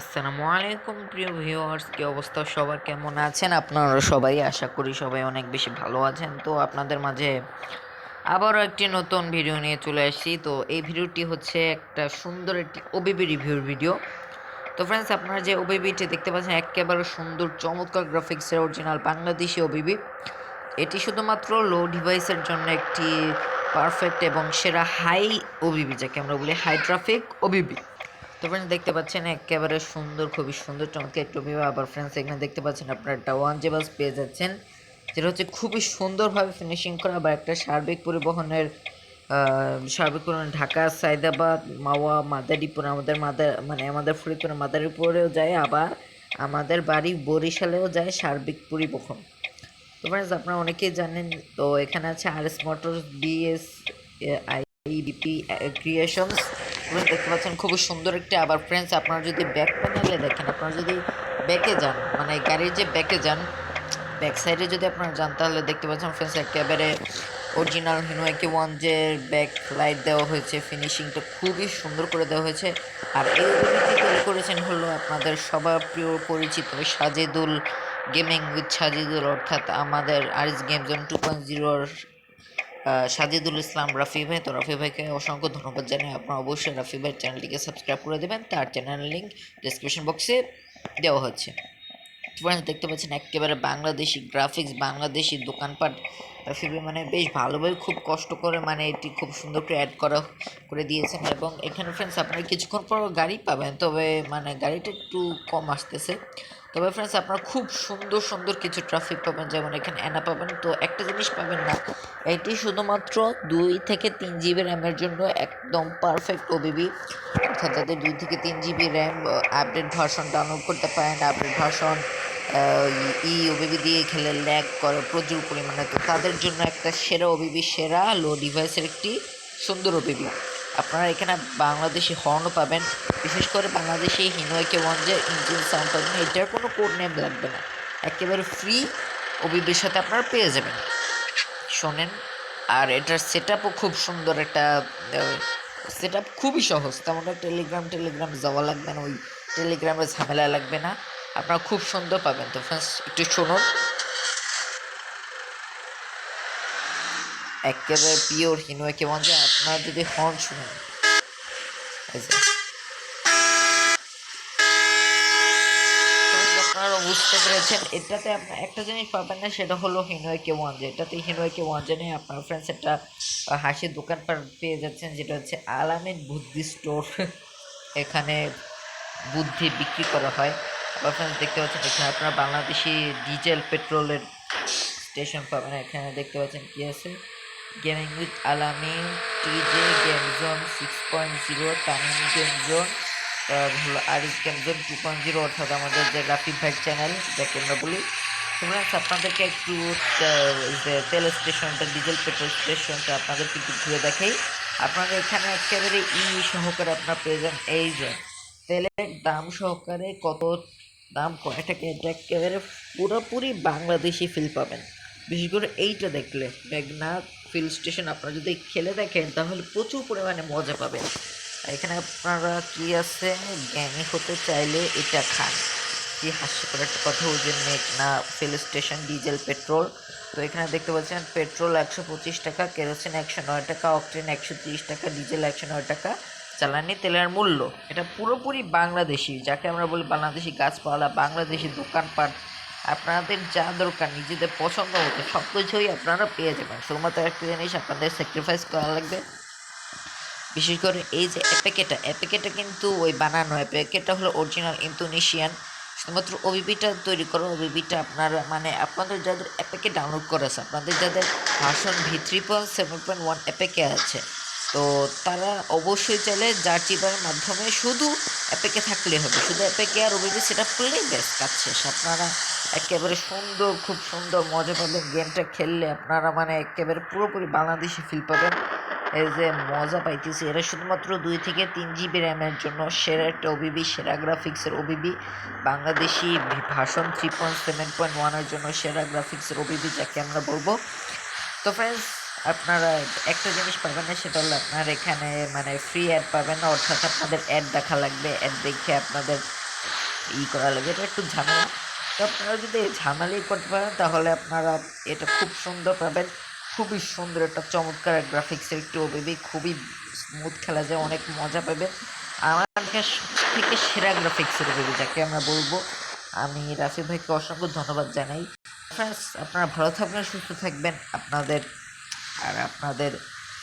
আসসালামু আলাইকুম, প্রিয় ভিউয়ার্স কি অবস্থা? সবার কেমন আছেন? আপনারা সবাই আশা করি সবাই অনেক বেশি ভালো আছেন। তো আপনাদের মাঝে আবারও একটি নতুন ভিডিও নিয়ে চলে আসছি। তো এই ভিডিওটি হচ্ছে একটা সুন্দর একটি ওবিবি রিভিউর ভিডিও তো ফ্রেন্ডস আপনারা যে ওবিবিটি দেখতে পাচ্ছেন, একেবারে সুন্দর, চমৎকার গ্রাফিক্সের অরিজিনাল বাংলাদেশি ওবিবি এটি শুধুমাত্র লো ডিভাইসের জন্য একটি পারফেক্ট এবং সেরা হাই ওবিবি যাকে আমরা বলি high traffic O B B তো ফ্রেন্ডস দেখতে পাচ্ছেন একেবারে সুন্দর, খুবই সুন্দর, চমৎকার একটু ভিউ আবার ফ্রেন্ডস এখানে দেখতে পাচ্ছেন আপনারা একটা ওয়ান জেবাস পেয়ে যাচ্ছেন, যেটা হচ্ছে খুবই সুন্দরভাবে ফিনিশিং করা বা একটা সার্বিক পরিবহনের সার্বিক পরিবহন ঢাকা সাইদাবাদ মাওয়া, মাদারীপুর, আমাদের মাদার মানে আমাদের ফরিদপুর, মাদারীপুরেও যায়, আবার আমাদের বাড়ি বরিশালেও যায় সার্বিক পরিবহন। তো ফ্রেন্ডস আপনারা অনেকেই জানেন, তো এখানে আছে R S motors BS IBP creations দেখতে পাচ্ছেন খুবই সুন্দর একটি আবার ফ্রেন্ডস আপনারা যদি ব্যাক প্যানেলে দেখেন, আপনারা যদি ব্যাকে যান মানে গাড়ির যে ব্যাকে যান ব্যাক সাইডে যদি আপনারা যান, তাহলে দেখতে পাচ্ছেন ফ্রেন্ডস একেবারে original Hino AK one J back light দেওয়া হয়েছে ফিনিশিংটা খুবই সুন্দর করে দেওয়া হয়েছে। আর এই অভিনেত্রী তৈরি করেছেন হলো আপনাদের সবার প্রিয় পরিচিত সাজেদুল গেমিং উইথ সাজিদুল, অর্থাৎ আমাদের Aris game zone two point জিরোর সাজিদুল ইসলাম রাফি ভাই, তো রাফি ভাইকে অসংখ্য ধন্যবাদ জানাই। আপনারা অবশ্যই রাফি ভাইয়ের চ্যানেলটিকে সাবস্ক্রাইব করে দেবেন। তার চ্যানেলের লিঙ্ক ডিসক্রিপশন বক্সে দেওয়া হচ্ছে। ফ্রেন্ডস দেখতে পাচ্ছেন, একেবারে বাংলাদেশি গ্রাফিক্স বাংলাদেশি দোকানপাট। রাফি ভাই মানে বেশ ভালোভাবে খুব কষ্ট করে মানে এটি খুব সুন্দর করে অ্যাড করা করে দিয়েছেন। এবং এখানে ফ্রেন্ডস আপনারা কিছুক্ষণ পর গাড়ি পাবেন। তবে মানে গাড়িটা একটু কম আসতেছে। তবে ফ্রেন্ডস আপনারা খুব সুন্দর সুন্দর কিছু ট্রাফিক পাবেন, যেমন এখানে অ্যানা পাবেন। তো একটা জিনিস পাবেন না, এটি শুধুমাত্র দুই থেকে তিন জিবি র্যামের জন্য একদম পারফেক্ট ওবিবি অর্থাৎ যাদের দুই থেকে তিন GB RAM update version download করতে পারেন আপডেট ভার্সন ই ওবিবি দিয়ে খেলে ল্যাগ করে প্রচুর পরিমাণে। তো তাদের জন্য একটা সেরা ওবিবি সেরা লো ডিভাইসের একটি সুন্দর ওবিবি আপনারা এখানে বাংলাদেশি হর্নও পাবেন। বিশেষ করে Bangladeshi Hino AK one J engine sound পাবেন। এটার কোনো কোড নেম লাগবে না। একেবারে ফ্রি ওবিবির সাথে আপনারা পেয়ে যাবেন। শোনেন, আর এটার সেট খুব সুন্দর একটা সেট খুবই সহজ। তেমন টেলিগ্রাম টেলিগ্রাম যাওয়া লাগবে না। ওই টেলিগ্রামে ঝামেলা লাগবে না। আপনারা খুব সুন্দর পাবেন। তো ফ্রেন্ডস একটু শুনুন। একেবারে পিওর হিনোয়ে কেমন যে আপনারা যদি হর্ন শুনেন। আপনারা বুঝতে পেরেছেন, এটাতে আপনার একটা জিনিস পাবেন না, সেটা হলো হিনোয়ে কে ওয়ান এটাতে হিনোয়ে কে ওয়ান জেনে আপনার ফ্রেন্ডস একটা হাসির দোকান পেয়ে যাচ্ছেন, যেটা হচ্ছে আলামিন বুদ্ধি স্টোর। এখানে বুদ্ধি বিক্রি করা হয়। আবার ফ্রেন্ডস দেখতে পাচ্ছেন, এখানে আপনারা বাংলাদেশি ডিজেল পেট্রোলের স্টেশন পাবেন। এখানে দেখতে পাচ্ছেন কি আছে? Gaming with Alamin TJ game zone six point zero Tamim game zone হলো Aris game zone two point zero অর্থাৎ আমাদের যে রাফিক ভাই চ্যানেল যাকে আমরা বলি। তোমরা আপনাদেরকে একটু যে তেল স্টেশনটা ডিজেল পেট্রোল স্টেশনটা আপনাদেরকে একটু ঘুরে দেখাই। আপনারা এখানে একেবারে ই সহকারে আপনারা পেয়ে যান। এই যে, তেলের দাম সহকারে কত, দাম কয় টাকা এটা একেবারে পুরোপুরি বাংলাদেশি ফিল পাবেন। বিশেষ করে এইটা দেখলে মেঘনাথ ফিল স্টেশন আপনারা যদি খেলে দেখেন, তাহলে প্রচুর পরিমাণে মজা পাবেন। এখানে আপনারা কি আছে? জ্ঞানী হতে চাইলে এটা খান। কি হাস্যকর একটা কথা, ওই যে মেঘনা ফিল স্টেশন ডিজেল পেট্রোল তো এখানে দেখতে পাচ্ছেন পেট্রোল একশো পঁচিশ টাকা কেরোসিন একশো নয় টাকা অক্টেন একশো তিরিশ টাকা ডিজেল একশো নয় টাকা, জ্বালানি তেলের মূল্য। এটা পুরোপুরি বাংলাদেশি, যাকে আমরা বলি বাংলাদেশি গাছপালা, বাংলাদেশি দোকানপাট। আপনাদের যা দরকার, নিজেদের পছন্দ মতো সব কিছুই আপনারা পেয়ে যাবেন। শুধুমাত্র একটা জিনিস আপনাদের স্যাক্রিফাইস করা লাগবে। বিশেষ করে এই যে অ্যাপেকেটা অ্যাপেকেটা কিন্তু ওই বানানো অ্যাপেকেটা হলো অরিজিনাল ইন্দোনেশিয়ান শুধুমাত্র ওবিবিটা তৈরি করো ওবিবিটা আপনারা মানে আপনাদের যাদের অ্যাপেকে ডাউনলোড করেছে আপনাদের যাদের version V three point seven point one অ্যাপেকে আছে তো তারা অবশ্যই চাইলে যার চিপারের মাধ্যমে শুধু অ্যাপেকে থাকলে হবে। শুধু অ্যাপেকে আর ওবিবি সেটা করলেই বেশ কাজ শেষ। আপনারা একেবারে সুন্দর, খুব সুন্দর, মজা পাবেন গেমটা খেললে। আপনারা মানে একেবারে পুরোপুরি বাংলাদেশি ফিল পাবেন। এই যে মজা পাইতেছি। এরা শুধুমাত্র দুই থেকে তিন জিবি র্যামের জন্য সেরা একটা ওবিবি, সেরা গ্রাফিক্সের ওবিবি। বাংলাদেশি ভাষণ থ্রি পয়েন্ট সেভেন পয়েন্ট ওয়ানের জন্য সেরা গ্রাফিক্সের ওবিবি যাকে আমরা বলব। তো ফ্রেন্ডস আপনারা একটা জিনিস পাবেন না, সেটা হলো আপনার এখানে মানে ফ্রি অ্যাড পাবেন অর্থাৎ আপনাদের অ্যাড দেখা লাগবে অ্যাড দেখে আপনাদের ই করা লাগবে, এটা একটু ঝামেলা। তো আপনারা যদি ঝামেলাই করতে পারেন, তাহলে আপনারা এটা খুব সুন্দর পাবেন। খুবই সুন্দর একটা চমৎকার গ্রাফিক্সের একটি ওবিবি, খুবই স্মুথ খেলা যায়, অনেক মজা পাবেন। আমার থেকে সেরা গ্রাফিক্সের ওবিবি, যাকে আমরা বলব, আমি রাফি ভাইকে অসংখ্য ধন্যবাদ জানাই। ফ্রেন্ডস আপনারা ভালো থাকবেন, সুস্থ থাকবেন। আপনাদের আর আপনাদের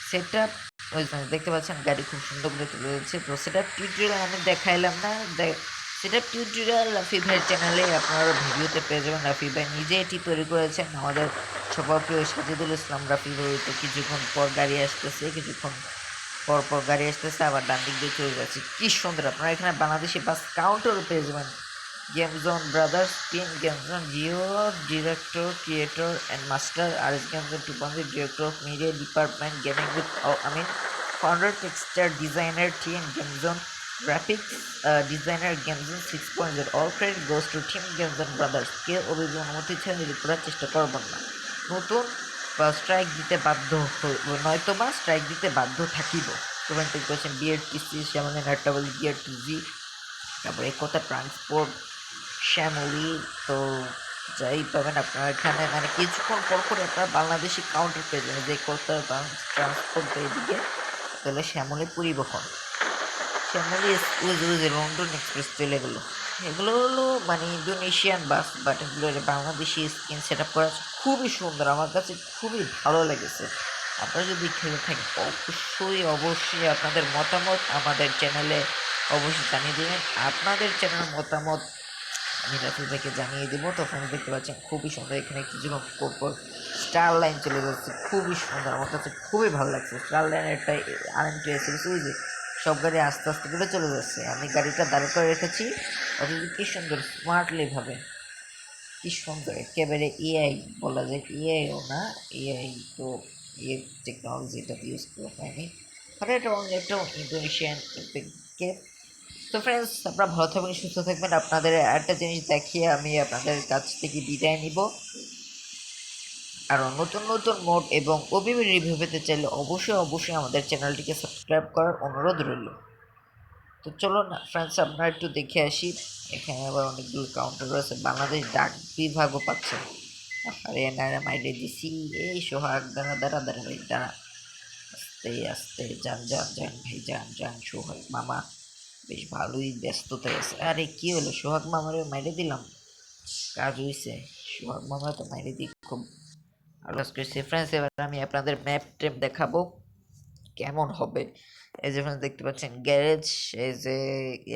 সেট আপ ওই দেখতে পাচ্ছেন গাড়ি খুব সুন্দর করে তুলে দিচ্ছে। তো সেটা টিউটোরিয়াল আমি দেখাইলাম না। সেটা টিউটোরিয়াল রাফি ভাইয়ের চ্যানেলে আপনারা ভিডিওতে পেয়ে যাবেন। রাফি ভাই নিজে এটি তৈরি করেছেন। আমাদের সবার প্রিয় সাজিদুল ইসলাম রাফি ভাই তো কিছুক্ষণ পর গাড়ি আসতেছে, কিছুক্ষণ পর পর গাড়ি আসতেছে, আবার ডান দিক দিয়ে চলে যাচ্ছে। কি সুন্দর! আপনারা এখানে বাংলাদেশি বাস কাউন্টারও পেয়ে যাবেন। Game zone brothers team game zone Geo director creator and master R S game zone two point director of media department gaming with I mean founder texture designer team game zone graphics designer game zone six point zero all credit goes to team game zone brothers কে অভিযোগ অনুমতি ছাড়া delete করার চেষ্টা করবেন না। নতুন strike দিতে বাধ্য নয়তো বা স্ট্রাইক দিতে বাধ্য থাকিব। ঠিক করছেন বিএড টিসি শ্যামলী নাট্টাবল বিএড টিজি তারপরে একতা ট্রান্সপোর্ট শ্যামলি, তো যাই পাবেন আপনারা এখানে মানে কিছুক্ষণ পর করে আপনারা বাংলাদেশি কাউন্টার পেয়ে যাবেন, যে কলকাতা ট্রান্সপোর্ট এইদিকে তাহলে শ্যামলি পরিবহন। শ্যামলি উইজ লন্ডন এক্সপ্রেস চলে গেলো এগুলো। হলো মানে ইন্দোনেশিয়ান বাস বাট এগুলো বাংলাদেশি স্ক্রিন সেট আপ করা খুবই সুন্দর, আমার কাছে খুবই ভালো লেগেছে। আপনারা যদি খেলে থাকেন, অবশ্যই অবশ্যই আপনাদের মতামত আমাদের চ্যানেলে অবশ্যই জানিয়ে দেবেন। আপনাদের চ্যানেলের মতামত আমি ভাইকে জানিয়ে দেবো, তখন দেখতে পাচ্ছেন খুবই সুন্দর এখানে কিছুক্ষণ পর পর স্টার লাইন চলে যাচ্ছে। খুবই সুন্দর, আমার কাছে খুবই ভালো লাগছে। স্টার লাইন একটা এসেছে ওই যে সব গাড়ি আস্তে আস্তে করে চলে যাচ্ছে। আমি গাড়িটা দাঁড় করে রেখেছি। অথচ কি সুন্দর স্মার্টলি ভাবে। কি সুন্দর, একেবারে এআই বলা যায়। এআইও না এআই তো ইয়ে টেকনোলজিটা ইউজ করে হয়নি। আর এটা অন্য একটা ইন্দোনেশিয়ান কেপ তো ফ্রেন্ডস আপনারা ভালো থাকবেন, সুস্থ থাকবেন। আপনাদের একটা জিনিস দেখিয়ে আমি আপনাদের কাছ থেকে বিদায় নিব। আরও নতুন নতুন মোড এবং ওবিবি রিভিউ পেতে চাইলে অবশ্যই অবশ্যই আমাদের চ্যানেলটিকে সাবস্ক্রাইব করার অনুরোধ রইল। তো চলো না ফ্রেন্ডস আপনারা একটু দেখে আসি। এখানে আবার অনেকগুলো কাউন্টার রয়েছে বাংলাদেশ ডাক বিভাগও পাচ্ছে। আরে এনারা মাইরে দিছি এই সোহাগ, দাঁড়া দাঁড়া দাঁড়া ভাই দাঁড়া। আস্তে আস্তে, যান যান যান, ভাই, যান যান, সোহাগ, মামা। বেশ ভালোই ব্যস্ততায় আছে। আরে, কি হলো? সোহাগ মামারে মাইরে দিলাম। কাজ হইছে। সোহাগ মামা তো মাইরে দিই খুব কাজ করছে ফ্রেন্ডস এবার আমি আপনাদের ম্যাপ ট্যাপ দেখাবো। কেমন হবে? এই যে friends, দেখতে পাচ্ছেন গ্যারেজ এই যে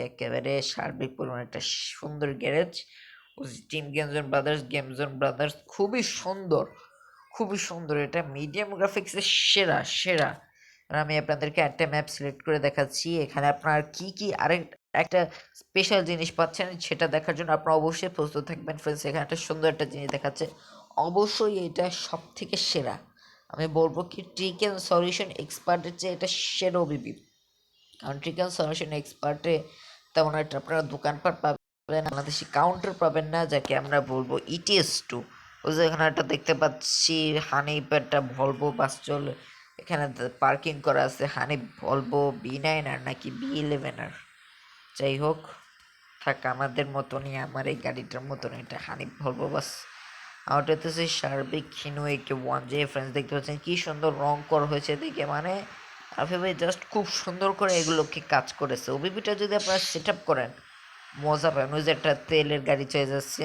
একেবারে সার্বিক পরিমাণ একটা সুন্দর garage team game zone brothers game zone brothers খুবই সুন্দর। খুবই সুন্দর। এটা মিডিয়াম গ্রাফিক্সের সেরা সেরা। আর আমি আপনাদেরকে একটা ম্যাপ সিলেক্ট করে দেখাচ্ছি। এখানে আপনার কি কি আরেক, একটা স্পেশাল জিনিস পাচ্ছেন সেটা দেখার জন্য আপনারা অবশ্যই প্রস্তুত থাকবেন ফ্রেন্ডস এখানে একটা সুন্দর একটা জিনিস দেখাচ্ছে। অবশ্যই এটা সব থেকে সেরা। আমি বলব কি ট্রিকেন সলিউশন এক্সপার্টের চেয়ে এটা সেরা ওবিবি কারণ ট্রিকেন সলিউশন এক্সপার্টে তেমন একটা আপনারা দোকানপাট পাবেন, বাংলাদেশি কাউন্টার পাবেন না, যাকে আমরা বলব ইটিএস টু ওই যে এখানে একটা দেখতে পাচ্ছি হানিপ একটা ভলভো বাস চলে এখানে পার্কিং করা আছে Hanif Volvo B nine R নাকি বি ইলেভেন আর। যাই হোক, থাক আমাদের মতনই, আমার এই গাড়িটার মতন এটা হানিপ ভলভো বাস। আর ওটা হচ্ছে সার্বিক খিনুয়ে কে ওয়ান যে ফ্রেন্ডস দেখতে পাচ্ছেন, কি সুন্দর রং করা হয়েছে দেখে মানে আফে ভাই জাস্ট খুব সুন্দর করে এগুলোকে কাজ করেছে। ওবিপিটা যদি আপনারা সেট আপ করেন, মজা পাবেন। ওই যে একটা তেলের গাড়ি চলে যাচ্ছে।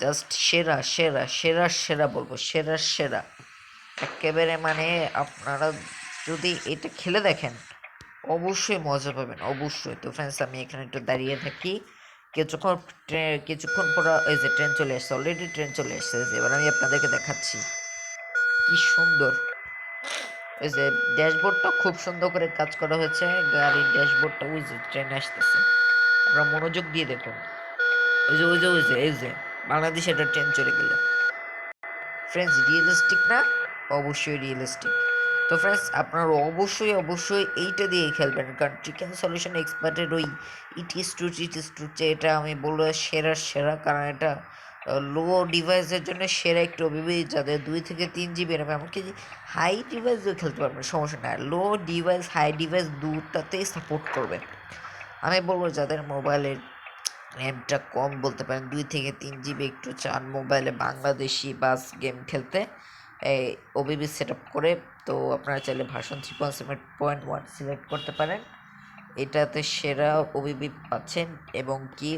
জাস্ট সেরা সেরা সেরা সেরা বলব, সেরা সেরা। একেবারে মানে আপনারা যদি এটা খেলে দেখেন, অবশ্যই মজা পাবেন, অবশ্যই। তো ফ্রেন্ডস আমি এখানে একটু দাঁড়িয়ে থাকি। কিছুক্ষণ ট্রে- কিছুক্ষণ পর এই যে ট্রেন চলে এসছে অলরেডি ট্রেন চলে এসছে এবার আমি আপনাদেরকে দেখাচ্ছি। কি সুন্দর। ওই যে ড্যাশবোর্ডটা খুব সুন্দর করে কাজ করা হয়েছে। গাড়ির ড্যাশবোর্ডটা ওই যে ট্রেন আসতেছে। আপনারা মনোযোগ দিয়ে দেখুন। ওই যে ওই যে ওই যে, এই যে, বাংলাদেশে একটা ট্রেন চলে গেল। ফ্রেন্ডস রিয়েলিস্টিক না? অবশ্যই রিয়েলিস্টিক তো ফ্রেন্ডস আপনারা অবশ্যই অবশ্যই এইটা দিয়ে খেলবেন, কারণ চিকেন সলিউশন এক্সপার্টের ওই ইটিএস টু টিটিএস টু এটা আমি বলব সেরা সেরা, কারণ এটা লো ডিভাইসের জন্য সেরা একটু ওবিবি যাদের দুই থেকে তিন জিবি র্যাম এমনকি হাই ডিভাইসও খেলতে পারবেন, সমস্যা নাই। লো ডিভাইস হাই ডিভাইস দুটাতেই সাপোর্ট করবে আমি বলব যাদের মোবাইলের র্যামটা কম বলতে পারেন, দুই থেকে তিন জিবি একটু চান মোবাইলে বাংলাদেশি বাস গেম খেলতে এই ওবিবি সেট আপ করে, তো আপনারা চাইলে version three point point one select করতে পারেন। এটাতে সেরা ওবিবি পাচ্ছেন এবং কি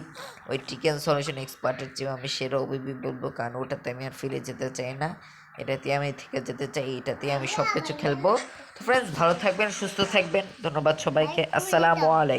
ওই টিকেন সলিউশন এক্সপার্টের চেয়েও আমি সেরা ওবিবি বলব, কারণ ওটাতে আমি আর ফিরে যেতে চাই না। এটাতে আমি থেকে যেতে চাই, এটাতে আমি সব কিছু খেলব। তো ফ্রেন্ডস ভালো থাকবেন, সুস্থ থাকবেন। ধন্যবাদ সবাইকে। আসসালামু আলাইকুম।